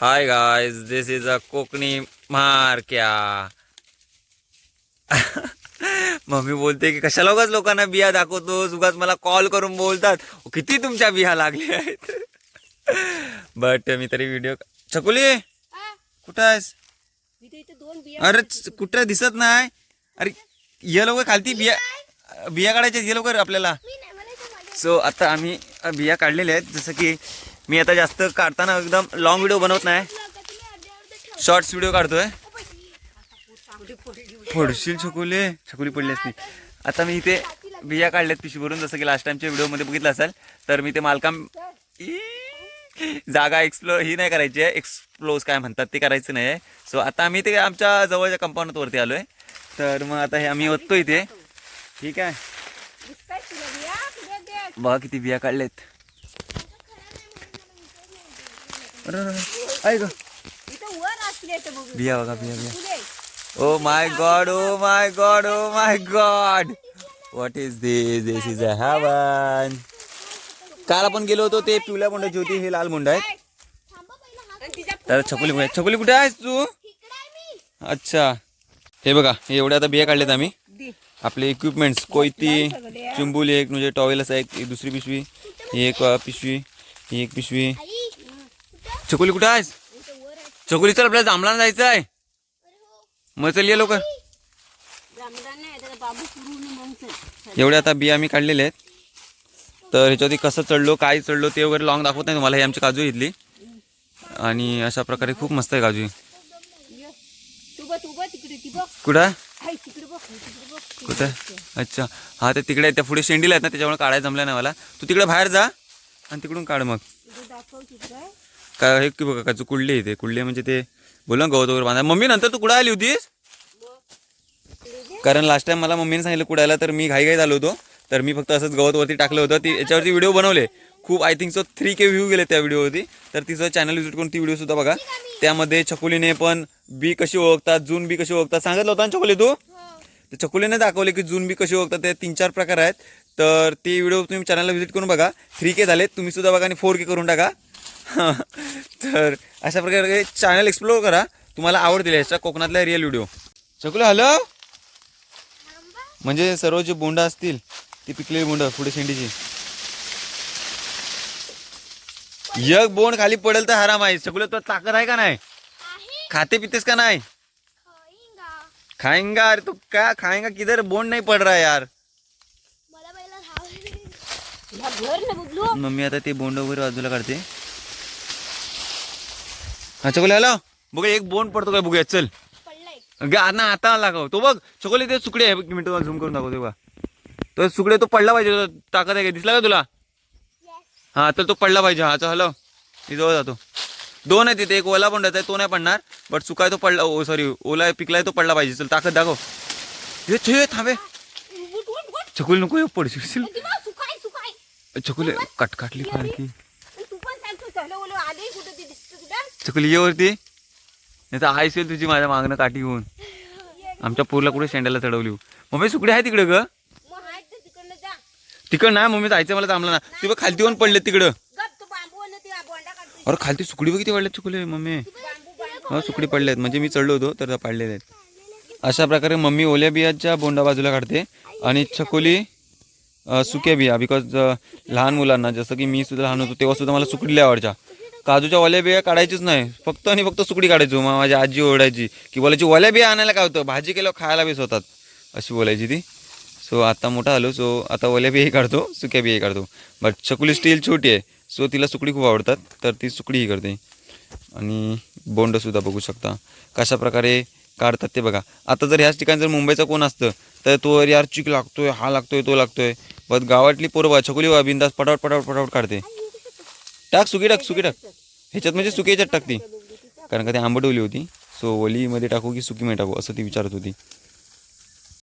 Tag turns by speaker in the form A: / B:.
A: Hi guys this is a Konkani मारक्या. Mummy बोलते की कशाला उगाच लोकांना बिया दाखवतो उगाच मला कॉल करून बोलतात. किती तुमच्या बिया लागल्या आहेत? बट मी तरी व्हिडिओ छकुली
B: हा,
A: कुठं आहेस? अरे कुठं दिसत नाही? अरे ये लवकर खालती बिया बिया काढायच्या ये लवकर आपल्याला. सो आता आम्ही बिया काढलेल्या आहेत जसं की मी आता जास्त काढताना एकदम लॉंग व्हिडिओ बनवत नाही. शॉर्ट्स व्हिडिओ काढतोय. फोडशील छकुले. छकुली पडली असती. आता मी इथे बिया काढल्यात पिशवीवरून जसं की लास्ट टाइमच्या व्हिडिओमध्ये बघितलं असेल तर मी ते मालकाम! जागा एक्सप्लोर ही नाही करायची आहे. एक्सप्लोज काय म्हणतात ते करायचं नाही आहे. सो आता आम्ही ते आमच्या जवळच्या कंपाऊंड वरती आलोय. तर मग आता हे आम्ही ओततो इथे. ठीक आहे. बघा किती बिया काढल्यात अरे, अरे, अरे. ऐक बिया बघा बिया ओ my god oh my god oh my god. What is this this is a heaven काल आपण गेलो होतो ते पिवळ्या मुंडाची होती हे लाल मुंड आहेत.
B: हा
A: तर छकुली कुठे छकुली कुठे आहेस तू?
B: इकडे आहे मी
A: अच्छा. हे बघा हे एवढ्या आता बिया काढल्यात आम्ही. आपले इक्विपमेंट्स कोयती चिंबूल एक म्हणजे टॉवेल असं एक दुसरी पिशवी ही एक पिशवी ही एक पिशवी. चकोली कुठं आहेस? चकोली चल आपल्याला जांभळा जायचं आहे. मग चल ये
B: लोक
A: एवढे आता बिया मी काढलेले आहेत. तर ह्याच्यावरती कसं चढलो काय चढलो ते वगैरे लॉंग दाखवत नाही तुम्हाला. हे आमची काजू इथली आणि अशा प्रकारे खूप मस्त आहे काजू. कुठं? कुठं? अच्छा. हा ते तिकडे त्या पुढे शेंडीला आहेत ना त्याच्यामुळे काढायला जमलं नाही मला. तू तिकडे बाहेर जा आणि तिकडून काढ मग. काय हे की बघा काजू कुडले इथे? कुडले म्हणजे ते? बोला ना गवत वगैरे बांधा. मम्मी नंतर तू कुठं आली होतीस? कारण लास्ट टाइम मला मम्मीने सांगितलं कुडायला तर मी घाई घाई झालो होतो. तर मी फक्त असंच गवतवरती टाकलं होतं. ती याच्यावरती व्हिडिओ बनवले. खूप I think so three K view गेले त्या व्हिडिओवरती तर तिचं चॅनल विजिट करून ती व्हिडिओ सुद्धा बघा. त्यामध्ये छकुलीने पण बी कशी ओळखतात जून बी कशी ओळखतात सांगितलं होतं ना छकुली तू? तर छकुलीने दाखवले की जून बी कशी ओळखतात ते तीन चार प्रकार आहेत. तर ते व्हिडिओ तुम्ही चॅनलला व्हिजिट करून बघा. थ्री के झाले तुम्ही सुद्धा बघा आणि फोर के करून टाका. तर अशा प्रकारे चॅनल एक्सप्लोर करा. तुम्हाला आवडतील याच्या कोकणातल्या रिअल व्हिडिओ छकुले हॅलो म्हणजे सर्व जे बोंड असतील ती पिकलेली बोंड पुढे शेंडीची. एक बोंड खाली पडेल तर हराम आहे. छकुले तो ताकद आहे का नाही?
B: आहे.
A: खाते पितेस का नाही?
B: खाईंगा.
A: खाएंगा अरे तू क्या खाएंगा किधर बोंड नहीं पड़ रहा यार.
B: तुला
A: मम्मी आता ते बोंड वगैरे बाजूला काढते. चकोले हॅलो बघ एक बोंड पडतो काय बघूया चल. गा ना आता लागव. तो बघ चकोले ते सुकडे आहे. एक मिनिट झूम करून दाखवतो बघा. तो सुकडे तो पडला पाहिजे ताकद आहे का? दिसला का तुला? हा तर तो पडला पाहिजे. हा चल हॅलो. मी जवळ जातो. दोन आहे तिथे एक ओला बोंडाचा आहे तो नाही पडणार. बट सुकाय तो पडला ओ सॉरी ओला पिकलाय तो पडला पाहिजे. चल ताकद दाखव. हे छे थांबे चकुल नको पडशील.
B: ती बघ. सुकाय आले कुठं ते दिसतं कुठं
A: चकुली ये वरती? नाही तर आईस येईल तुझी माझ्या मागणं काठी घेऊन. आमच्या पूरला कुठे शेंड्याला चढवली हो. मम्मी सुकडे आहे तिकडे ग?
B: मग हाय तर तिकडनं जा.
A: तिकडं नाही मम्मी जायचं मला थांबलं ना ती बघ खालती येऊन पडले तिकडं.
B: गप तू बांबू आणि ते बोंडा काढतो.
A: अरे खालती सुकडी बघ किती पडल्यात चुकले मम्मी.
B: बांबू बांबू
A: हो सुकडी पडल्यात. म्हणजे मी चढलो होतो तर त्या पाडलेले आहेत. अशा प्रकारे मम्मी ओल्या बियाच्या बोंडा बाजूला काढते आणि छकोली अ, सुक्या बिया बिकॉज लहान मुलांना जसं की मी सुद्धा लहान होतो तेव्हा सुद्धा मला सुकडी आवडच्या. काजूच्या ओल्या बिया काढायचीच नाही. फक्त आणि फक्त सुकडी काढायचो हो, मग माझी आजी ओरडायची. की बोलायची ओल्या बिया आणायला काय होतं? भाजी केल्यावर खायला बेस होतात अशी बोलायची ती. सो आता मोठा आलो सो आता ओल्या बियाही काढतो सुक्या बियाही काढतो. बट चकुली स्टील छोटी आहे. सो तिला सुकडी खूप आवडतात. तर ती सुकडीही करते. आणि बोंडसुद्धा बघू शकता. कशा प्रकारे काढतात ते बघा. आता जर ह्याच ठिकाणी जर मुंबईचा कोण असतं तर तो यार चिक लागतोय हा लागतोय तो लागतोय. बट गावातली पोरवा छकुली बा बिंदास पटावट पटावट पटावट काढते. टाक सुकी टाक सुकी टाक. ह्याच्यात म्हणजे सुकी ह्याच्यात टाकते. कारण का ती आंबट ओली होती. सो ओलीमध्ये टाकू की सुकीमध्ये टाकू असं ती विचारत होती.